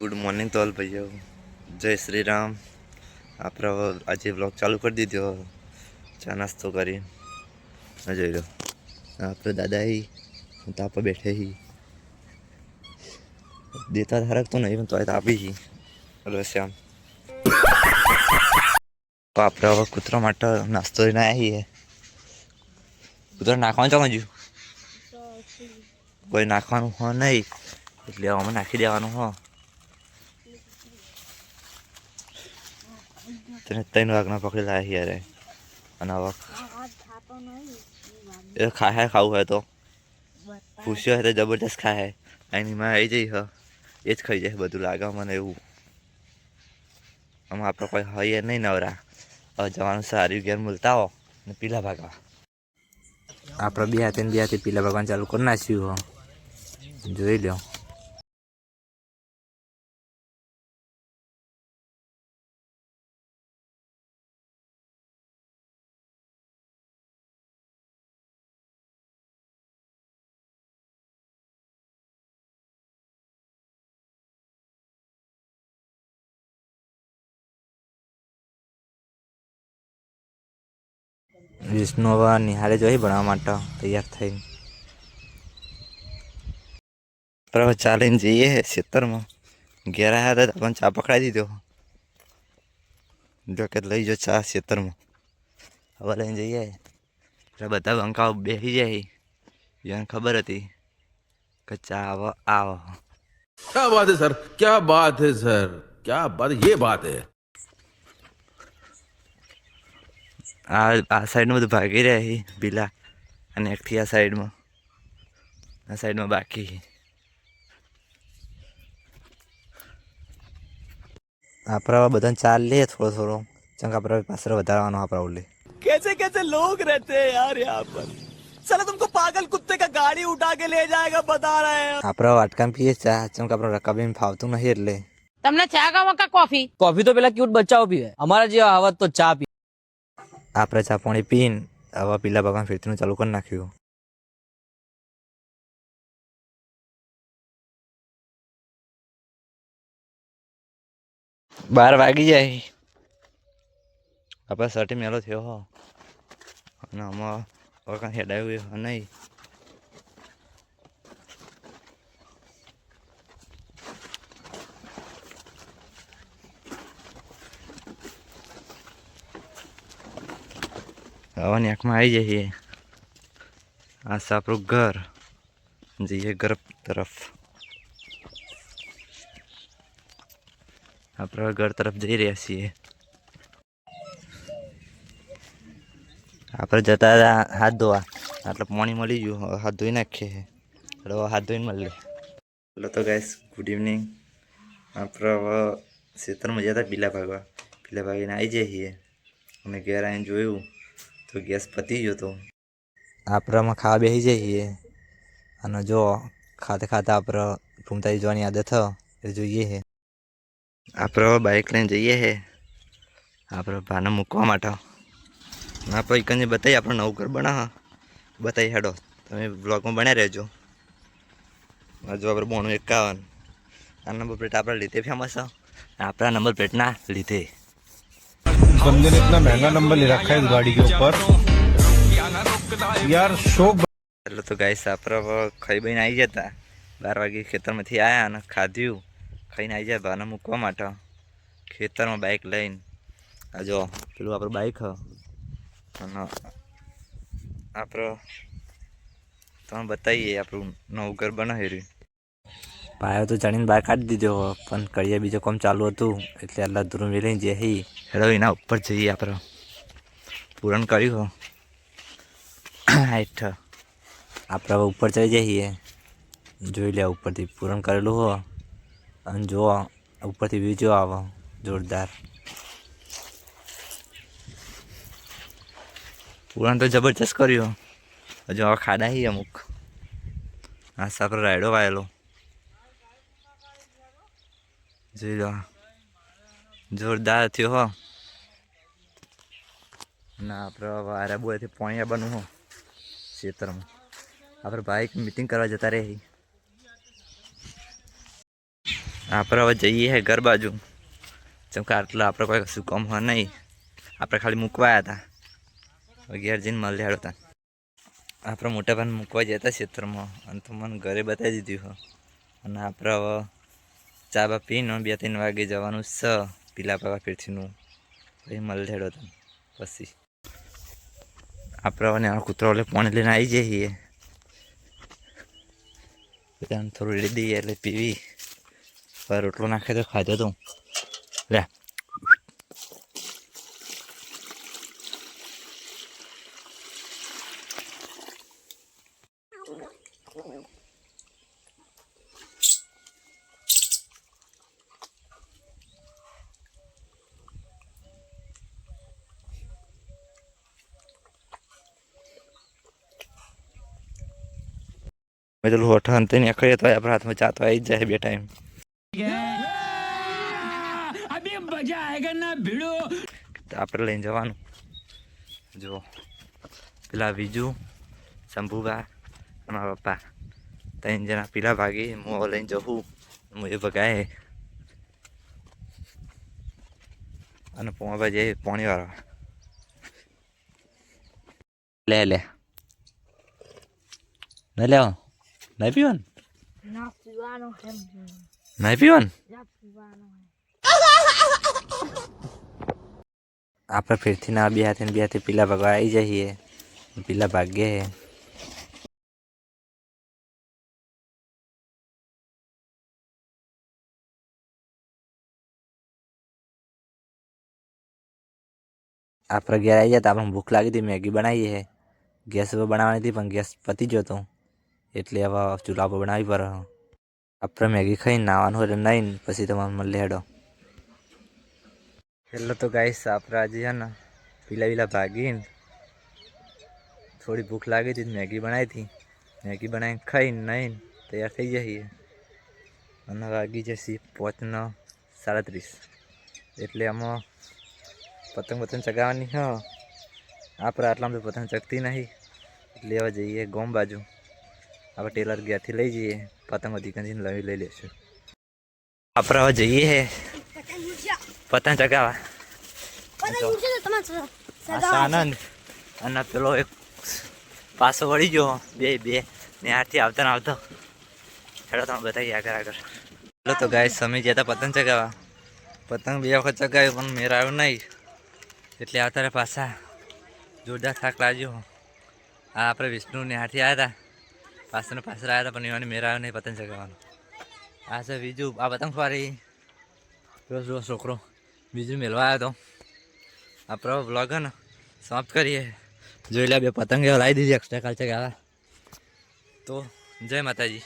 Good morning તો all ભાઈઓ. જય શ્રી રામ. આપણે આજે બ્લોગ ચાલુ કરી દીધો. ચા નાસ્તો કરી. જોઈ લો. આપણે દાદા હી તાપ બેઠે હી. દેતા ધારક તો નહીં તો તાપી હી. હલો શ્યામ. તો આપણે હવે કૂતરા માટે નાસ્તો લઈને આવ્યા છીએ કૂતરા નાખવાનું ચાલો હજુ? કોઈ નાખવાનું હો નહીં. એટલે અમે નાખી દેવાનું હો. તેને ત્રણ વાગના પકડી લાયા યારે અને હવે એ ખાય ખાવું હોય તો પૂછ્યો હોય તો જબરદસ્ત ખાય એની માં આવી જઈ હ એ જ ખાઈ જાય બધું લાગે મને એવું આમાં આપણે કોઈ હોય નહીં નવરા જવાનું સારું ઘેર મળતા હો ને પીલા ભાગવા આપણે બે હાથે બે હાથે પીલા ભાગવાનું ચાલુ કરી નાખ્યું હો જોઈ લો विष्णु बाबा निहारे जो ही बनावा तैयार थी। प्रभु चालीन जाइए सीतर में। घेरा है तो अपन चा पकड़ा दीद जो कि लई जो चा सीतर में। हवा लाइन जाइए बता अंका बेही जाए। यहाँ खबर थी कच्चा आओ आओ। क्या बात है, सर? क्या बात है, सर? क्या बात, ये बात है। આ આ સાઈડમાં બધું ભાગી રહ્યા છે બીલા અને એકથી આ સાઈડમાં આ સાઈડમાં બાકી છે. આપણે હવે બધાને ચાલ લઈએ થોડો થોડો ચંક આપણે પાછળ વધારવાનો આપણે ઓલે कैसे कैसे लोग रहते हैं यार यहाँ पर साला तुमको पागल कुत्ते का गाड़ी उठा के ले जाएगा बता रहे हैं આપણે વાટકામ પીએ ચા ચંક આપણે રકાબીને ફાવતું નહીં એટલે તમને ચા ગાવા કા કોફી કોફી તો પેલા ક્યુટ બચ્ચાઓ પીવે અમારા જેવા આવત તો ચા પી આપણે ચા પાણી પીને આવા પીલા ભગવાન ફેરતીનું ચાલુ કરી નાખ્યું. બાર વાગી જાય. આપણે સર્ટી મેલો થયો હો. અને આમાં હેડાયું નહીં. હવાની આંખમાં આવી જઈએ આ છે આપણું ઘર. જઈએ ઘર તરફ. આપણે ઘર તરફ જઈ રહ્યા છીએ. આપણે જતા હતા હાથ ધોવા. એટલે પાણી મળી ગયું. હાથ ધોઈ નાખીએ એટલે હાથ ધોઈને મળીએ. હલો તો ગાઈસ ગુડ ઇવનિંગ આપણે હવે ખેતરમાં જતા પીલા ભાગવા. પીલા ભાગીને આવી જઈએ અમે ઘેર આવીને જોયું. તો ગેસ પતી ગયો તો. આપણામાં ખાવા બેસી જઈએ. અને જો ખાતે ખાતા આપણે ઘૂમતા જવાની આદત એ જોઈએ છે આપણે બાઇક લઈને જઈએ છે આપણે ભાને મૂકવા માટે. ના પછી એકને બતાવી આપણે નવું ઘર બનાવ બતાવી હેડો. તમે બ્લોગમાં બન્યા રહેજો. જો આપણે બોણું એકાવન આ નંબર પ્લેટ આપણા લીધે ફેમસ આપણા નંબર પ્લેટના લીધે. बंदे ने इतना महंगा नंबर ले रखा है इस गाड़ी के ऊपर यार शोक એટલે તો ગાઈસ આપણે હવે ખાઈ બઈને આવી જતા બાર વાગે ખેતરમાંથી આવ્યા અને ખાધ્યું ખાઈને આવી જાય ભાને મૂકવા માટે ખેતરમાં બાઇક લઈને આ જો પેલું આપણું બાઇક હ અને આપણે તમે બતાવીએ આપણું નવું ઘર બનાવી રહ્યું પાયો તો જાણીને બહાર કાઢી દીધો. પણ કડિયા બીજો કામ ચાલુ હતું. એટલે આટલા દૂર મેળવી જઈ હેડો એના ઉપર જઈએ આપણે. પૂરણ કર્યું. હો હેઠ. આપણે હવે ઉપર ચડી જઈએ. જોઈ લે ઉપરથી પૂરણ કરેલું હો. અને જો ઉપરથી બીજો આવો. જોરદાર. પૂરણ તો જબરજસ્ત કર્યું. હજુ હવે ખાડા અમુક. આ સાપરો રાયડો વાયેલો. જોઈ લો. જોરદાર થયો હો. ના આપણે વારે બોયથી પાણી આવવાનું હો ખેતરમાં આપણે ભાઈ મીટિંગ કરવા જતા રહે. આપણે હવે જઈએ હે ઘર બાજુ. જેમ કે આટલા આપણે કોઈ કશું કામ હોય નહીં. આપણે ખાલી મૂકવા આવ્યા હતા ઘેર જઈને મળી હેડો હતા આપણે મોટાભાઈને મૂકવા જતા ક્ષેત્રમાં. અને તો મને ઘરે બતાવી દીધું હો. અને આપણે હવે ચા બા પીને બે ત્રણ વાગે જવાનું છે પીલા પાવા પીઠીનું પછી મળી તમે. પછી. આપણે નાના કૂતરો એટલે પાણી લઈને આવી જઈએ બધાને થોડું રેડી દઈએ એટલે પીવી. રોટલો નાખે તો ખાધો તું લે. મેં તો લોઠા અંતે નીકળીએ તો આપણા હાથમાં ચાતો આવી જાય બે ટાઈમ તો આપણે લઈને જવાનું જો પેલા બીજું શંભુબા મારા પપ્પા ત્રણ જણા પેલા ભાગી હું લઈને જવું હું એ ભગાય અને પોણા જઈએ પોણી વાળા લે લે ન લેવો નહીં પીવાનું નહીં પીવાનું આપણે ફેરથી ના બે હાથે ને બે હાથે પીલા ભાગવા આવી જઈએ પીલા ભાગ્યે આપણે ઘેર આવી જાય તો આપણને ભૂખ લાગી હતી મેગી બનાવીએ ગેસ ઉપર બનાવવાની હતી પણ ગેસ પતી ગયો હતો એટલે હવે ચૂલા પર બનાવી પડે. આપણે મેગી ખાઈને નાવાનું હોય એટલે નહીં પછી તમારે મળી હેડો. એટલે તો ગાઈસ આપણે આજે છે ને પીલા પીલા ભાગીને થોડી ભૂખ લાગી હતી તો મેગી બનાવી હતી. મેગી બનાવીને ખાઈને નહીં તૈયાર થઈ જઈએ. અને વાગી જશે પોચનો સાડત્રીસ. એટલે આમાં પતંગ પતંગ ચગાવવાની હ. આપણે આટલામાં તો પતંગ ચગતી નહીં. એટલે હવે જઈએ ગોમ બાજુ. આપણે ટેલર ઘેરથી લઈ જઈએ. પતંગ દીકરીને લઈ લઈ લેશું આપણે હવે જઈએ. હે પતંગ ચગાવવા આનંદ અને પેલો એક પાછો વળી ગયો. બે બે. ને આથી આવતા ને આવતો. હેડો તમે બતાવીએ આગળ આગળ. હેલો તો ગાય સમી જતા પતંગ ચગાવવા. પતંગ બે વખત ચગાવ્યું પણ મેર આવ્યું નહીં. એટલે આવતા પાછા જોરદાર થાક લાગ્યો. આ આપણે વિષ્ણુને હાથી આવ્યા હતા પાછળ પાસરા આવ્યા પણ એવાની મેરા નહીં, પતંગ ચગાવવાનો. આ છે બીજું, આ પતંગ ફારી. રોજ રોજ છોકરો. બીજું મેળવા આવ્યો હતો આપણો બ્લોગ ને, સમાપ્ત કરીએ. જોઈ લે બે પતંગ લાવી દીધી એક્સ્ટ્રા કાલ ચગાવવા તો, જય માતાજી.